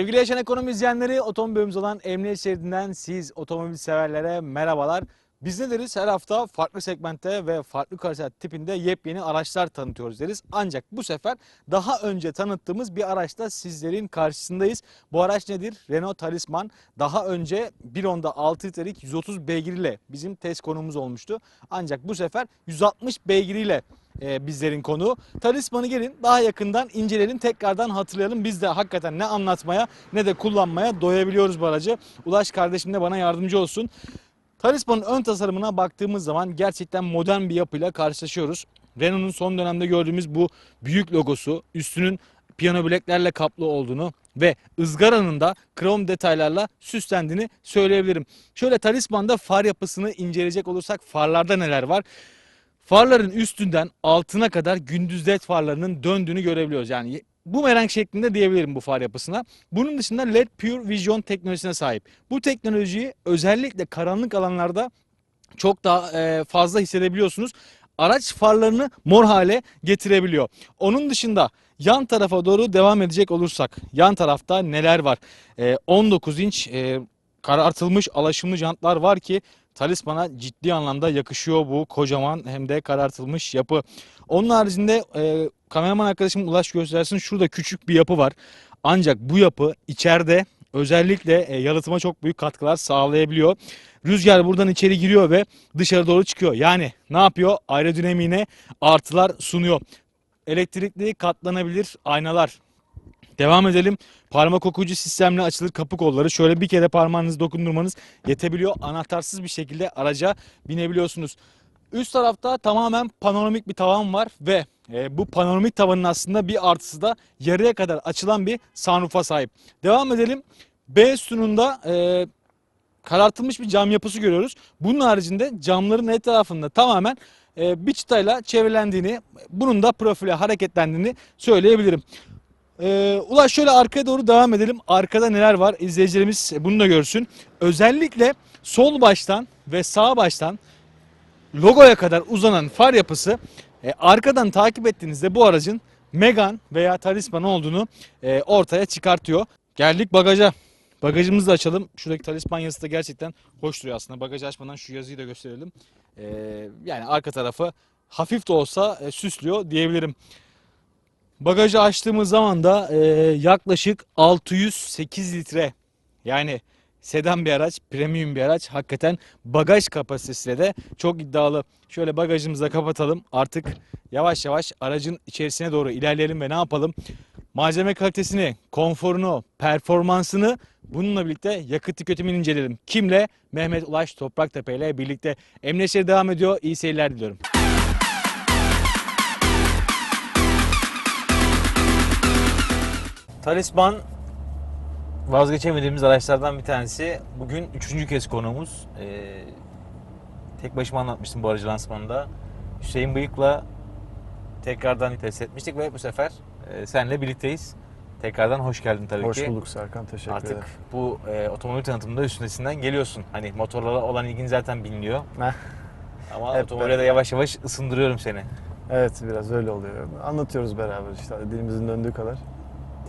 Sevgili Yaşam Ekonomi izleyenleri, otomobil bölümümüz olan Emniyet Şeridi'nden siz otomobil severlere merhabalar. Biz ne deriz? Her hafta farklı segmentte ve farklı kalite tipinde yepyeni araçlar tanıtıyoruz deriz. Ancak bu sefer daha önce tanıttığımız bir araçla sizlerin karşısındayız. Bu araç nedir? Renault Talisman. Daha önce bir onda 6 litrelik 130 beygiriyle bizim test konumuz olmuştu. Ancak bu sefer 160 beygiriyle e, bizlerin konuğu. Talisman'ı gelin daha yakından inceleyelim, tekrardan hatırlayalım. Biz de hakikaten ne anlatmaya ne de kullanmaya doyabiliyoruz bu aracı. Ulaş kardeşim de bana yardımcı olsun. Talisman'ın ön tasarımına baktığımız zaman gerçekten modern bir yapıyla karşılaşıyoruz. Renault'un son dönemde gördüğümüz bu büyük logosu, üstünün piyano bileklerle kaplı olduğunu ve ızgaranın da krom detaylarla süslendiğini söyleyebilirim. Şöyle Talisman'da far yapısını inceleyecek olursak farlarda neler var? Farların üstünden altına kadar gündüz led farlarının döndüğünü görebiliyoruz. Yani bu merenk şeklinde diyebilirim bu far yapısına. Bunun dışında LED Pure Vision teknolojisine sahip. Bu teknolojiyi özellikle karanlık alanlarda çok daha e, fazla hissedebiliyorsunuz. Araç farlarını mor hale getirebiliyor. Onun dışında yan tarafa doğru devam edecek olursak yan tarafta neler var? E, 19 inç e, karartılmış alaşımlı jantlar var ki Talisman'a ciddi anlamda yakışıyor bu kocaman hem de karartılmış yapı. Onun haricinde e, kameraman arkadaşım Ulaş göstersin şurada küçük bir yapı var. Ancak bu yapı içeride özellikle e, yalıtıma çok büyük katkılar sağlayabiliyor. Rüzgar buradan içeri giriyor ve dışarı doğru çıkıyor. Yani ne yapıyor? Aerodinamiğine artılar sunuyor. Elektrikli katlanabilir aynalar. Devam edelim. Parmak okuyucu sistemle açılır kapı kolları. Şöyle bir kere parmağınızı dokundurmanız yetebiliyor. Anahtarsız bir şekilde araca binebiliyorsunuz. Üst tarafta tamamen panoramik bir tavan var ve e, bu panoramik tavanın aslında bir artısı da yarıya kadar açılan bir sunroof'a sahip. Devam edelim. B sütununda e, karartılmış bir cam yapısı görüyoruz. Bunun haricinde camların etrafında tamamen e, bir çıtayla çevrelendiğini, bunun da profile hareketlendiğini söyleyebilirim. Ee, Ulaş şöyle arkaya doğru devam edelim. Arkada neler var izleyicilerimiz bunu da görsün. Özellikle sol baştan ve sağ baştan logoya kadar uzanan far yapısı e, arkadan takip ettiğinizde bu aracın Megan veya Talisman olduğunu e, ortaya çıkartıyor. Geldik bagaja. Bagajımızı da açalım. Şuradaki talisman yazısı da gerçekten hoş duruyor aslında. Bagajı açmadan şu yazıyı da gösterelim. Ee, yani arka tarafı hafif de olsa e, süslüyor diyebilirim. Bagajı açtığımız zaman da e, yaklaşık 608 litre yani sedan bir araç, premium bir araç. Hakikaten bagaj kapasitesiyle de çok iddialı. Şöyle bagajımızı da kapatalım. Artık yavaş yavaş aracın içerisine doğru ilerleyelim ve ne yapalım? Malzeme kalitesini, konforunu, performansını bununla birlikte yakıt tüketimini inceleyelim. Kimle? Mehmet Ulaş Topraktepe ile birlikte. Emniyetleri devam ediyor. İyi seyirler diliyorum. Talisman vazgeçemediğimiz araçlardan bir tanesi. Bugün üçüncü kez konuğumuz. Ee, tek başıma anlatmıştım bu aracı lansmanında. Hüseyin Bıyık'la tekrardan test etmiştik ve bu sefer e, senle birlikteyiz. Tekrardan hoş geldin tabii Hoş ki. bulduk Serkan, teşekkür Artık ederim. bu e, otomobil tanıtımında üstesinden geliyorsun. Hani motorlara olan ilgin zaten biliniyor. Ama Hep otomobile de yavaş yavaş ısındırıyorum seni. Evet, biraz öyle oluyor. Anlatıyoruz beraber işte dilimizin döndüğü kadar.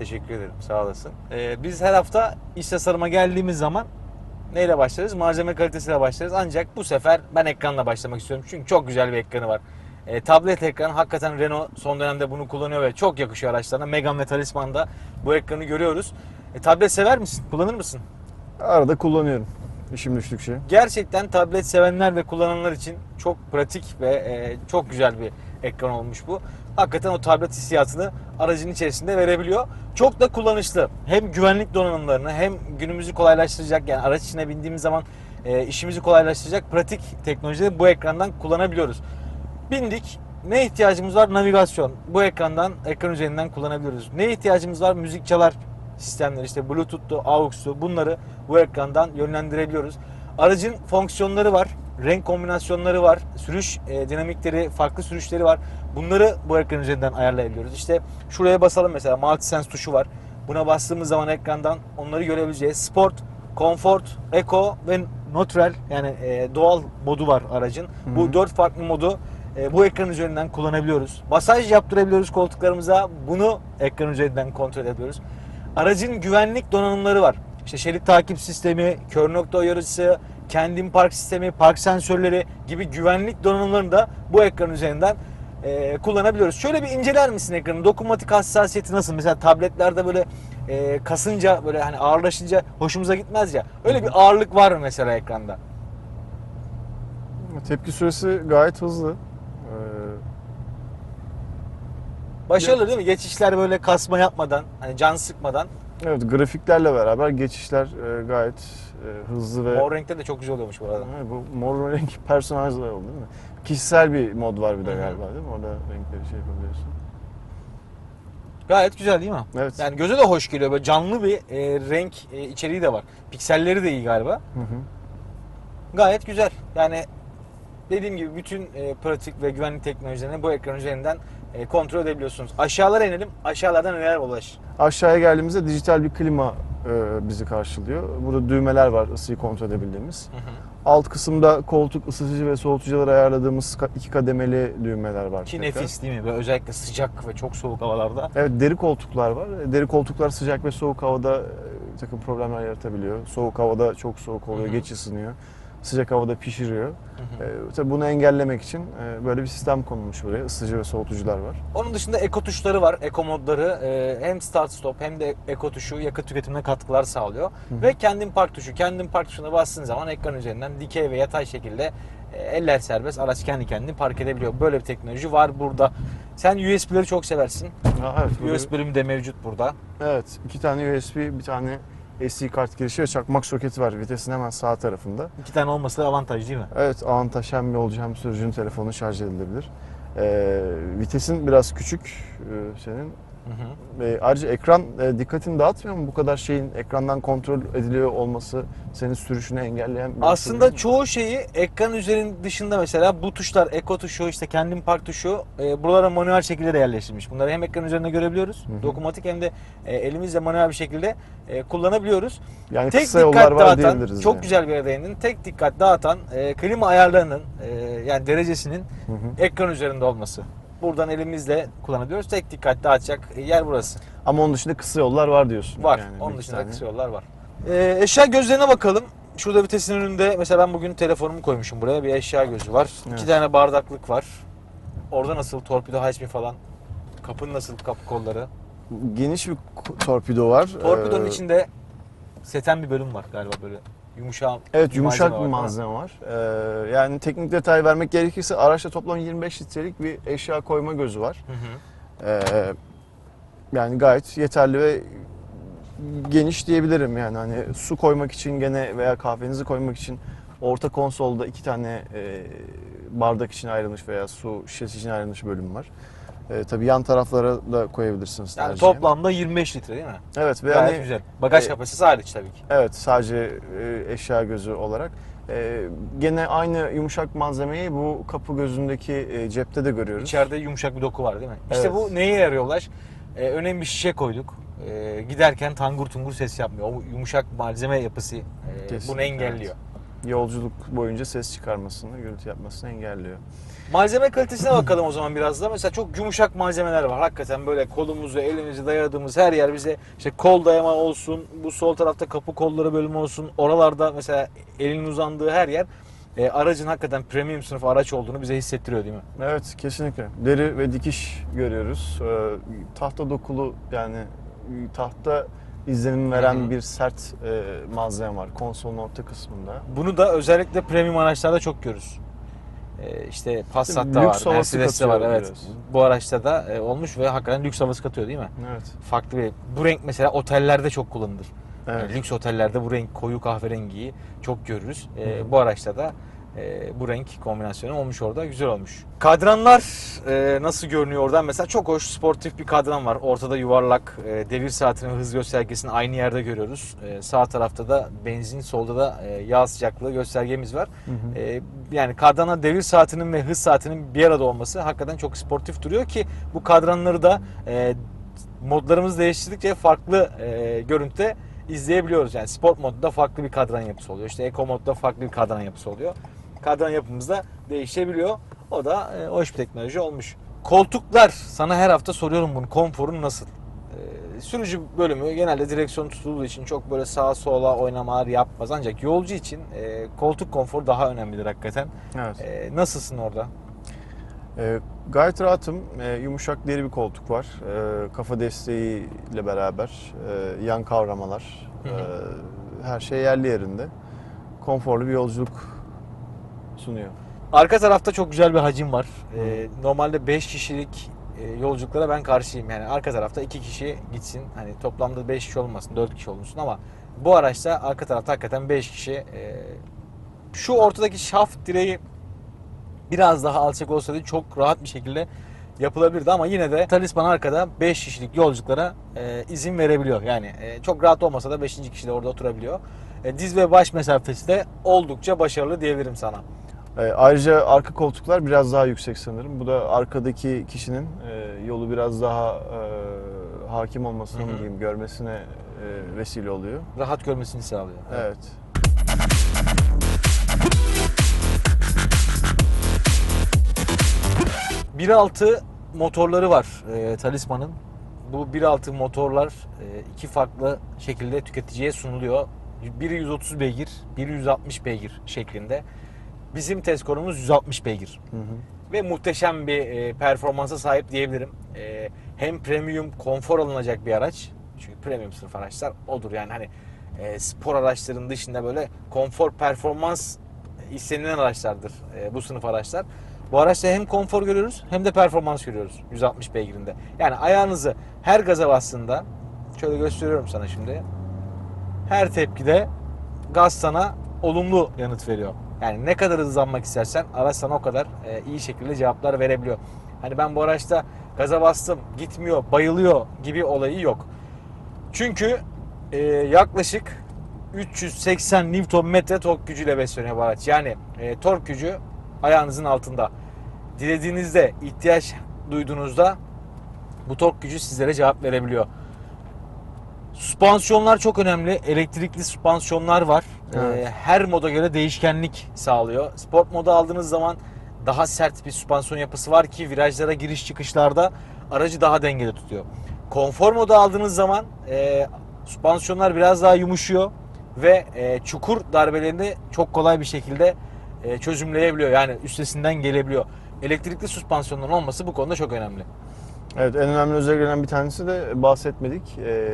Teşekkür ederim. Sağ olasın. Ee, biz her hafta iş tasarıma geldiğimiz zaman neyle başlarız? Malzeme kalitesiyle başlarız. Ancak bu sefer ben ekranla başlamak istiyorum. Çünkü çok güzel bir ekranı var. Ee, tablet ekran. Hakikaten Renault son dönemde bunu kullanıyor ve çok yakışıyor araçlarına. Megane ve Talisman'da bu ekranı görüyoruz. E, tablet sever misin? Kullanır mısın? Arada kullanıyorum. İşim düştükçe. Gerçekten tablet sevenler ve kullananlar için çok pratik ve e, çok güzel bir ekran olmuş bu. Hakikaten o tablet hissiyatını aracın içerisinde verebiliyor. Çok da kullanışlı. Hem güvenlik donanımlarını hem günümüzü kolaylaştıracak yani araç içine bindiğimiz zaman e, işimizi kolaylaştıracak pratik teknolojileri bu ekrandan kullanabiliyoruz. Bindik. Ne ihtiyacımız var? Navigasyon. Bu ekrandan, ekran üzerinden kullanabiliyoruz. Ne ihtiyacımız var? Müzik çalar sistemleri işte Bluetooth'tu, AUX'tu bunları bu ekrandan yönlendirebiliyoruz. Aracın fonksiyonları var, renk kombinasyonları var, sürüş e, dinamikleri, farklı sürüşleri var. Bunları bu ekran üzerinden ayarlayabiliyoruz. İşte şuraya basalım mesela Multisense tuşu var. Buna bastığımız zaman ekrandan onları görebileceğiz. Sport, Comfort, Eco ve Neutral yani e, doğal modu var aracın. Bu dört farklı modu e, bu ekran üzerinden kullanabiliyoruz. Masaj yaptırabiliyoruz koltuklarımıza. Bunu ekran üzerinden kontrol edebiliyoruz. Aracın güvenlik donanımları var. İşte şerit takip sistemi, kör nokta uyarıcısı, kendin park sistemi, park sensörleri gibi güvenlik donanımlarını da bu ekran üzerinden e, kullanabiliyoruz. Şöyle bir inceler misin ekranı? Dokunmatik hassasiyeti nasıl? Mesela tabletlerde böyle e, kasınca böyle hani ağırlaşınca hoşumuza gitmez ya. Öyle bir ağırlık var mı mesela ekranda? Tepki süresi gayet hızlı. Ee, Başarılı değil mi? Geçişler böyle kasma yapmadan, hani can sıkmadan. evet, grafiklerle beraber geçişler e, gayet e, hızlı ve... Mor renkte de çok güzel oluyormuş bu arada. Evet, bu mor renk personaj oldu değil mi? Kişisel bir mod var bir de Hı hı. galiba değil mi? Orada renkleri şey yapabiliyorsun. Gayet güzel değil mi? Evet. Yani göze de hoş geliyor. Böyle canlı bir e, renk e, içeriği de var. Pikselleri de iyi galiba. Hı hı. Gayet güzel. Yani dediğim gibi bütün e, pratik ve güvenlik teknolojilerini bu ekran üzerinden e, kontrol edebiliyorsunuz. Aşağılara inelim. Aşağılarda neler ulaş? Aşağıya geldiğimizde dijital bir klima e, bizi karşılıyor. Burada düğmeler var ısıyı kontrol edebildiğimiz. Alt kısımda koltuk ısıtıcı ve soğutucuları ayarladığımız iki kademeli düğmeler var. Ki tekrar. nefis değil mi? Böyle özellikle sıcak ve çok soğuk havalarda. Evet deri koltuklar var. Deri koltuklar sıcak ve soğuk havada e, takım problemler yaratabiliyor. Soğuk havada çok soğuk oluyor, Hı hı. geç ısınıyor. Sıcak havada pişiriyor. E, tabii bunu engellemek için e, böyle bir sistem konulmuş buraya. Isıtıcı ve soğutucular var. Onun dışında eko tuşları var, eko modları. Ee, hem start stop hem de eko tuşu yakıt tüketimine katkılar sağlıyor. Ve kendin park tuşu. Kendin park tuşuna bastığın zaman ekran üzerinden dikey ve yatay şekilde e, eller serbest araç kendi kendini park edebiliyor. Böyle bir teknoloji var burada. Sen USB'leri çok seversin. Ha, evet, USB de mevcut burada. Evet, iki tane USB, bir tane SD kart girişi ve çakmak soketi var vitesin hemen sağ tarafında. İki tane olması avantaj değil mi? Evet, avantaj hem yolcu hem sürücünün telefonu şarj edilebilir. Ee, vitesin biraz küçük e, senin. Hı hı. Ee, ayrıca ekran e, dikkatini dağıtmıyor mu? Bu kadar şeyin ekrandan kontrol ediliyor olması senin sürüşünü engelleyen bir Aslında çoğu şeyi ekran üzerinin dışında mesela bu tuşlar, eko tuşu, işte kendin park tuşu e, buralara manuel şekilde de yerleştirilmiş. Bunları hem ekran üzerinde görebiliyoruz, Hı hı. dokunmatik hem de e, elimizle manuel bir şekilde e, kullanabiliyoruz. yani Tek kısa yollar dikkat var dağıtan, çok yani. güzel bir yere değindin. Tek dikkat dağıtan e, klima ayarlarının e, yani derecesinin Hı hı. ekran üzerinde olması. Buradan elimizle kullanabiliyoruz. Tek dikkat dağıtacak yer burası. Ama onun dışında kısa yollar var diyorsun. Var. Yani Onun dışında tane. kısa yollar var. Ee, eşya gözlerine bakalım. Şurada vitesin önünde mesela ben bugün telefonumu koymuşum buraya. Bir eşya gözü var. Evet. İki tane bardaklık var. Orada nasıl torpido HP falan. Kapının nasıl kapı kolları. Geniş bir torpido var. Torpidonun Ee, içinde seten bir bölüm var galiba böyle. Yumuşak Evet yumuşak bir malzeme var. Ee, yani teknik detay vermek gerekirse araçta toplam 25 litrelik bir eşya koyma gözü var. Hı hı. Ee, yani gayet yeterli ve geniş diyebilirim yani hani su koymak için gene veya kahvenizi koymak için orta konsolda iki tane e, bardak için ayrılmış veya su şişesi için ayrılmış bölüm var. E, tabii yan taraflara da koyabilirsiniz. Yani tercihen. toplamda 25 litre değil mi? Evet ve Gayet hani güzel. Bagaj e, kapasitesi hariç tabii ki. Evet sadece e, eşya gözü olarak. E, gene aynı yumuşak malzemeyi bu kapı gözündeki e, cepte de görüyoruz. İçeride yumuşak bir doku var değil mi? İşte Evet. bu neye yarıyor Ulaş? Ee, önemli bir şişe koyduk. Ee, giderken tangur tungur ses yapmıyor. O yumuşak malzeme yapısı e, bunu engelliyor. Yolculuk boyunca ses çıkarmasını, gürültü yapmasını engelliyor. Malzeme kalitesine bakalım o zaman biraz da. Mesela çok yumuşak malzemeler var. Hakikaten böyle kolumuzu, elimizi dayadığımız her yer bize işte kol dayama olsun, bu sol tarafta kapı kolları bölümü olsun. Oralarda mesela elin uzandığı her yer e, aracın hakikaten premium sınıf araç olduğunu bize hissettiriyor değil mi? Evet kesinlikle. Deri ve dikiş görüyoruz. Ee, tahta dokulu yani tahta izlenim veren Hı hı. bir sert e, malzeme var konsolun orta kısmında. Bunu da özellikle premium araçlarda çok görürüz. Ee, işte Passat'ta Lüks var, Mercedes'te var. Evet. biraz. Bu araçta da e, olmuş ve hakikaten lüks havası katıyor değil mi? Evet. Farklı bir. Bu renk mesela otellerde çok kullanılır. Evet. Yani lüks otellerde bu renk koyu kahverengiyi çok görürüz. Ee, Hı hı. bu araçta da e, bu renk kombinasyonu olmuş orada. Güzel olmuş. Kadranlar e, nasıl görünüyor oradan? Mesela çok hoş sportif bir kadran var. Ortada yuvarlak e, devir saatini ve hız göstergesini aynı yerde görüyoruz. E, sağ tarafta da benzin, solda da e, yağ sıcaklığı göstergemiz var. Hı hı. E, yani kadrana devir saatinin ve hız saatinin bir arada olması hakikaten çok sportif duruyor ki bu kadranları da e, modlarımız değiştirdikçe farklı e, görüntüde izleyebiliyoruz. Yani sport modda farklı bir kadran yapısı oluyor. İşte eco modda farklı bir kadran yapısı oluyor. Kadran yapımız da değişebiliyor. O da e, hoş bir teknoloji olmuş. Koltuklar sana her hafta soruyorum bunu. Konforun nasıl? E, sürücü bölümü genelde direksiyon tutulduğu için çok böyle sağa sola oynamalar yapmaz. Ancak yolcu için e, koltuk konforu daha önemlidir hakikaten. Evet. E, nasılsın orada? Ee, gayet rahatım. Ee, yumuşak deri bir koltuk var. Ee, kafa desteğiyle beraber e, yan kavramalar, Hı hı. e, her şey yerli yerinde. Konforlu bir yolculuk sunuyor. Arka tarafta çok güzel bir hacim var. E, normalde 5 kişilik e, yolculuklara ben karşıyım. Yani arka tarafta 2 kişi gitsin. Hani toplamda 5 kişi olmasın, 4 kişi olmasın ama bu araçta arka tarafta hakikaten 5 kişi. E, şu ortadaki şaft direği biraz daha alçak olsaydı çok rahat bir şekilde yapılabilirdi ama yine de Talisman arkada 5 kişilik yolculuklara e, izin verebiliyor. Yani e, çok rahat olmasa da 5. kişi de orada oturabiliyor. E, diz ve baş mesafesi de oldukça başarılı diyebilirim sana. Ee, ayrıca arka koltuklar biraz daha yüksek sanırım. Bu da arkadaki kişinin e, yolu biraz daha e, hakim olmasına mı diyeyim, görmesine e, vesile oluyor. Rahat görmesini sağlıyor. Evet. Evet. 1.6 motorları var e, Talisman'ın. Bu 1.6 motorlar e, iki farklı şekilde tüketiciye sunuluyor. Biri 130 beygir, biri 160 beygir şeklinde. Bizim test konumuz 160 beygir. Hı hı. Ve muhteşem bir e, performansa sahip diyebilirim. E, hem premium konfor alınacak bir araç. Çünkü premium sınıf araçlar odur yani hani e, spor araçların dışında böyle konfor performans istenilen araçlardır e, bu sınıf araçlar. Bu araçta hem konfor görüyoruz hem de performans görüyoruz 160 beygirinde. Yani ayağınızı her gaza bastığında şöyle gösteriyorum sana şimdi. Her tepkide gaz sana olumlu yanıt veriyor. Yani ne kadar hızlanmak istersen araç sana o kadar e, iyi şekilde cevaplar verebiliyor. Hani ben bu araçta gaza bastım gitmiyor bayılıyor gibi olayı yok. Çünkü e, yaklaşık 380 Nm tork gücüyle besleniyor bu araç. Yani e, tork gücü ayağınızın altında. Dilediğinizde, ihtiyaç duyduğunuzda bu tork gücü sizlere cevap verebiliyor. Süspansiyonlar çok önemli. Elektrikli süspansiyonlar var. Evet. Ee, her moda göre değişkenlik sağlıyor. Sport moda aldığınız zaman daha sert bir süspansiyon yapısı var ki virajlara giriş çıkışlarda aracı daha dengede tutuyor. Konfor moda aldığınız zaman e, süspansiyonlar biraz daha yumuşuyor ve e, çukur darbelerini çok kolay bir şekilde e, çözümleyebiliyor. Yani üstesinden gelebiliyor. Elektrikli süspansiyonların olması bu konuda çok önemli. Evet en önemli özelliklerinden bir tanesi de bahsetmedik. E,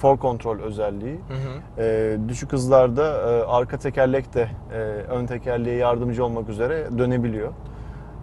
for control özelliği. Hı hı. E, düşük hızlarda e, arka tekerlek de e, ön tekerleğe yardımcı olmak üzere dönebiliyor.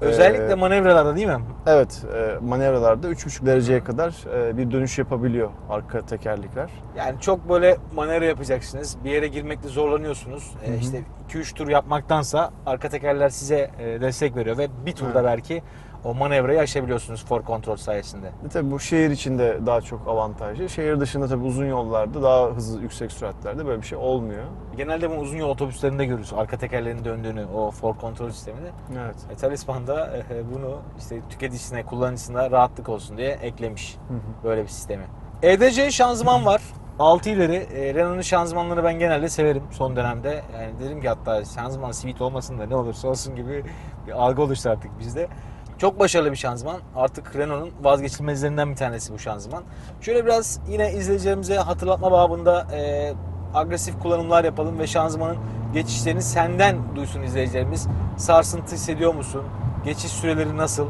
Özellikle E, manevralarda değil mi? Evet, e, manevralarda 3,5 dereceye kadar e, bir dönüş yapabiliyor arka tekerlekler. Yani çok böyle manevra yapacaksınız. Bir yere girmekte zorlanıyorsunuz. Ee, Hı hı. işte 2-3 tur yapmaktansa arka tekerler size e, destek veriyor ve bir turda Evet. belki o manevrayı aşabiliyorsunuz for control sayesinde. E, tabii bu şehir içinde daha çok avantajlı. Şehir dışında tabii uzun yollarda daha hızlı, yüksek süratlerde böyle bir şey olmuyor. Genelde bunu uzun yol otobüslerinde görürüz. Arka tekerlerin döndüğünü, o for control sistemini. Evet. E, Talisman'da e, bunu işte tüketicisine, kullanıcısına rahatlık olsun diye eklemiş Hı hı. böyle bir sistemi. EDC şanzıman var. 6 ileri. E, Renault'un şanzımanlarını ben genelde severim son dönemde. Yani dedim ki hatta şanzıman sweet olmasın da ne olursa olsun gibi bir algı oluştu artık bizde. Çok başarılı bir şanzıman. Artık Renault'un vazgeçilmezlerinden bir tanesi bu şanzıman. Şöyle biraz yine izleyicilerimize hatırlatma babında e, agresif kullanımlar yapalım ve şanzımanın geçişlerini senden duysun izleyicilerimiz. Sarsıntı hissediyor musun? Geçiş süreleri nasıl?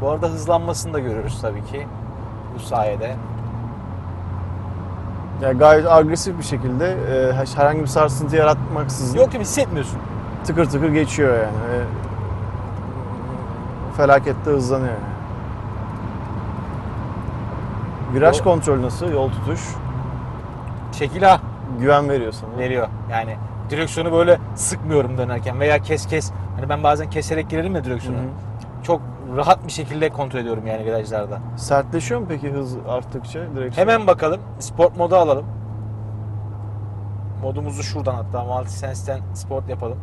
Bu arada hızlanmasını da görüyoruz tabii ki bu sayede. Yani gayet agresif bir şekilde e, herhangi bir sarsıntı yaratmaksızın Yok gibi hissetmiyorsun. Tıkır tıkır geçiyor yani. Ve felakette hızlanıyor yani. Viraj Yol- kontrol nasıl? Yol tutuş. Şekil ha Güven veriyor sana. veriyor. Yani direksiyonu böyle sıkmıyorum dönerken veya kes kes. Hani ben bazen keserek girerim ya Hı direksiyonu. hı. Çok rahat bir şekilde kontrol ediyorum yani virajlarda. Sertleşiyor mu peki hız arttıkça direksiyon? Hemen bakalım. Sport modu alalım. Modumuzu şuradan hatta Multisense'ten sport yapalım.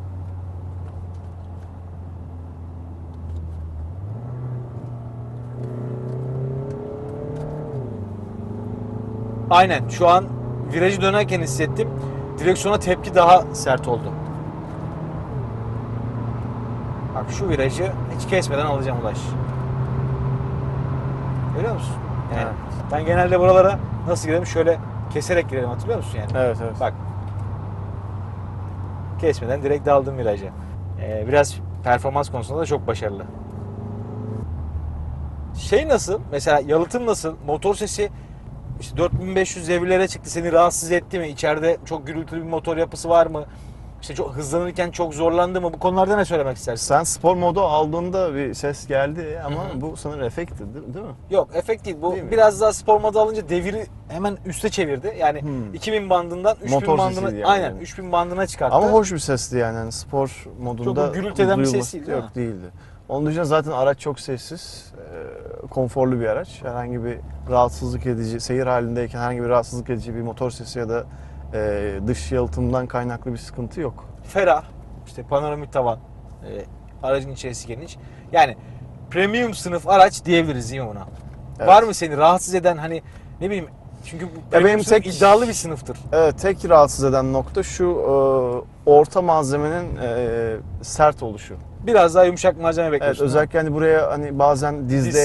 Aynen şu an virajı dönerken hissettim. Direksiyona tepki daha sert oldu. Bak şu virajı hiç kesmeden alacağım Ulaş. Görüyor musun? Yani Evet. ben genelde buralara nasıl girelim? Şöyle keserek girelim hatırlıyor musun yani? Evet evet. Bak. Kesmeden direkt daldım viraja. Ee, biraz performans konusunda da çok başarılı. Şey nasıl? Mesela yalıtım nasıl? Motor sesi işte 4500 devirlere çıktı. Seni rahatsız etti mi? İçeride çok gürültülü bir motor yapısı var mı? İşte çok hızlanırken çok zorlandı mı? Bu konularda ne söylemek istersin? Sen spor modu aldığında bir ses geldi ama Hı hı. bu sanırım efekti değil, mi? Yok efekt değil. Bu Değil mi? biraz daha spor modu alınca deviri hemen üste çevirdi. Yani Hmm. 2000 bandından 3000 Motor bandına yani. aynen 3000 bandına çıkarttı. Ama hoş bir sesti yani. yani spor modunda Çok gürültü eden bir ses değil Yok mi? değildi. Onun dışında zaten araç çok sessiz, e, konforlu bir araç. Herhangi bir rahatsızlık edici, seyir halindeyken herhangi bir rahatsızlık edici bir motor sesi ya da e, dış yalıtımdan kaynaklı bir sıkıntı yok. ferah, işte panoramik tavan, e, aracın içerisi geniş. Yani premium sınıf araç diyebiliriz değil mi buna? Evet. Var mı seni rahatsız eden hani ne bileyim çünkü bu benim tek- iddialı bir sınıftır. Evet, tek rahatsız eden nokta şu e, orta malzemenin e, sert oluşu. Biraz daha yumuşak malzeme Evet, bekliyorsun. özellikle hani buraya hani bazen diz, Diz.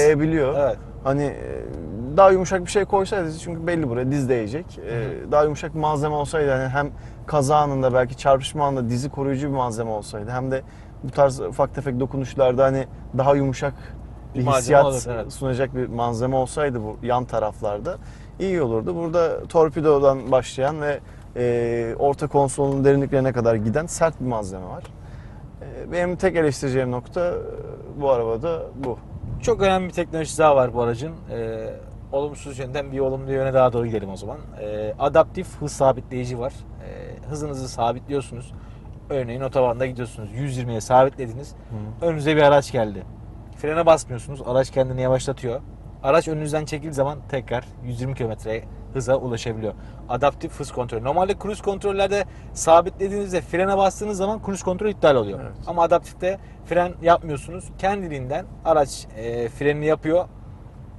Evet. Hani e, daha yumuşak bir şey koysaydı çünkü belli buraya diz değecek. E, Hı Daha yumuşak bir malzeme olsaydı hani hem kaza anında belki çarpışma anında dizi koruyucu bir malzeme olsaydı hem de bu tarz ufak tefek dokunuşlarda hani daha yumuşak bir, Bir hissiyat olur, evet. sunacak bir malzeme olsaydı bu yan taraflarda iyi olurdu. Burada torpidodan başlayan ve e, orta konsolun derinliklerine kadar giden sert bir malzeme var. Benim tek eleştireceğim nokta e, bu arabada bu. Çok önemli bir teknolojisi daha var bu aracın. E, olumsuz yönden bir olumlu yöne daha doğru gidelim o zaman. E, adaptif hız sabitleyici var. E, hızınızı sabitliyorsunuz. Örneğin otobanda gidiyorsunuz. 120'ye sabitlediniz. Önünüze bir araç geldi. Frene basmıyorsunuz. Araç kendini yavaşlatıyor. Araç önünüzden çekildiği zaman tekrar 120 km hıza ulaşabiliyor. Adaptif hız kontrolü. Normalde cruise kontrollerde sabitlediğinizde frene bastığınız zaman cruise kontrol iptal oluyor. Evet. Ama adaptifte fren yapmıyorsunuz. Kendiliğinden araç e, frenini yapıyor.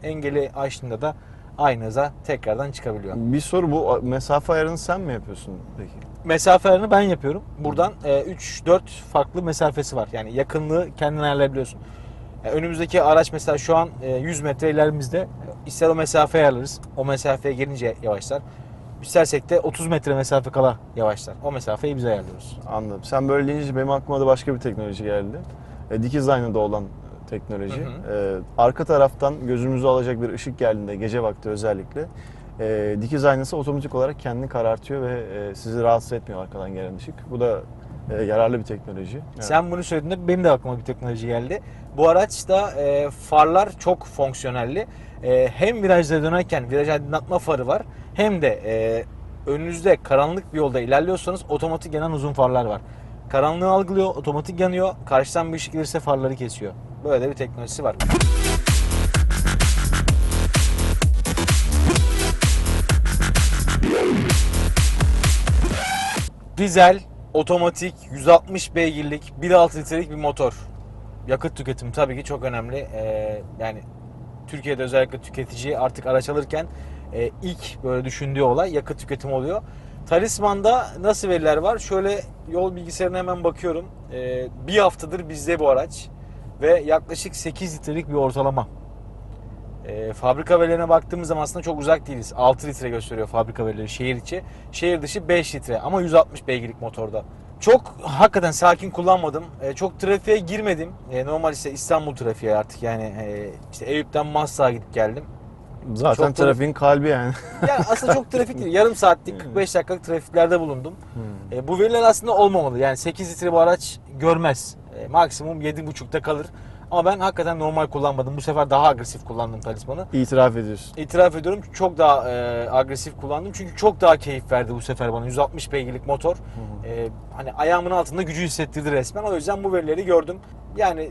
Engeli açtığında da aynı hıza tekrardan çıkabiliyor. Bir soru bu mesafe ayarını sen mi yapıyorsun peki? Mesafe ayarını ben yapıyorum. Buradan e, 3-4 farklı mesafesi var. Yani yakınlığı kendin ayarlayabiliyorsun. Yani önümüzdeki araç mesela şu an e, 100 metre ilerimizde. İster o mesafe ayarlarız. O mesafeye gelince yavaşlar. İstersek de 30 metre mesafe kala yavaşlar. O mesafeyi biz ayarlıyoruz. Anladım. Sen böyle deyince benim aklıma da başka bir teknoloji geldi. E, dikiz aynada olan teknoloji. Hı E, arka taraftan gözümüzü alacak bir ışık geldiğinde gece vakti özellikle e, dikiz aynası otomatik olarak kendini karartıyor ve e, sizi rahatsız etmiyor arkadan gelen ışık. Bu da e, yararlı bir teknoloji. Evet. Sen bunu söylediğinde benim de aklıma bir teknoloji geldi. Bu araçta e, farlar çok fonksiyonelli. E, hem virajda dönerken viraj aydınlatma farı var. Hem de e, önünüzde karanlık bir yolda ilerliyorsanız otomatik yanan uzun farlar var. Karanlığı algılıyor, otomatik yanıyor. Karşıdan bir ışık gelirse farları kesiyor. Böyle de bir teknolojisi var. Dizel, otomatik, 160 beygirlik, 1.6 litrelik bir motor. Yakıt tüketimi tabii ki çok önemli. Ee, yani Türkiye'de özellikle tüketici artık araç alırken e, ilk böyle düşündüğü olay yakıt tüketimi oluyor. Talisman'da nasıl veriler var? Şöyle yol bilgisayarına hemen bakıyorum. Ee, bir haftadır bizde bu araç ve yaklaşık 8 litrelik bir ortalama. E, fabrika verilerine baktığımız zaman aslında çok uzak değiliz. 6 litre gösteriyor fabrika verileri şehir içi. Şehir dışı 5 litre ama 160 beygirlik motorda. Çok hakikaten sakin kullanmadım. E, çok trafiğe girmedim. E, normal işte İstanbul trafiği artık yani e, işte Eyüp'ten Maslak'a gidip geldim. Zaten çok trafiğin kalbi yani. Yani aslında çok trafik değil. Yarım saatlik 45 dakikalık trafiklerde bulundum. E, bu veriler aslında olmamalı. Yani 8 litre bu araç görmez. E, maksimum 7.5'ta kalır. Ama ben hakikaten normal kullanmadım. Bu sefer daha agresif kullandım talismanı. İtiraf ediyorsun. İtiraf ediyorum çok daha e, agresif kullandım. Çünkü çok daha keyif verdi bu sefer bana. 160 beygirlik motor. E, hani ayağımın altında gücü hissettirdi resmen. O yüzden bu verileri gördüm. Yani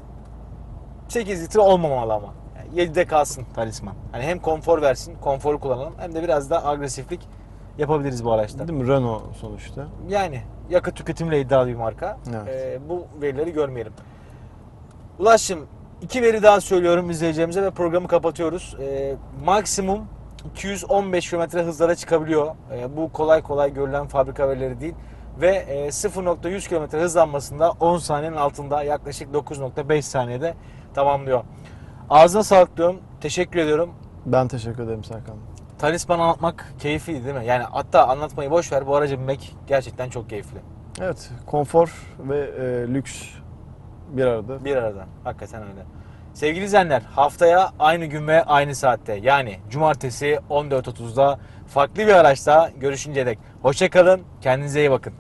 8 litre olmamalı ama. Yani 7'de kalsın talisman. Hani hem konfor versin, konforu kullanalım. Hem de biraz daha agresiflik yapabiliriz bu araçta. Değil mi? Renault sonuçta. Yani yakıt tüketimiyle iddialı bir marka. Evet. Ee, bu verileri görmeyelim. Ulaşım iki veri daha söylüyorum izleyeceğimize ve programı kapatıyoruz. Ee, maksimum 215 km hızlara çıkabiliyor. Ee, bu kolay kolay görülen fabrika verileri değil. Ve e, 0.100 km hızlanmasında 10 saniyenin altında yaklaşık 9.5 saniyede tamamlıyor. Ağzına sağlık diyorum. Teşekkür ediyorum. Ben teşekkür ederim Serkan. Talisman anlatmak keyifliydi değil mi? Yani hatta anlatmayı boş ver bu araca binmek gerçekten çok keyifli. Evet, konfor ve e, lüks bir arada. Bir arada. Hakikaten öyle. Sevgili izleyenler haftaya aynı gün ve aynı saatte yani cumartesi 14.30'da farklı bir araçta görüşünceye dek. Hoşçakalın. Kendinize iyi bakın.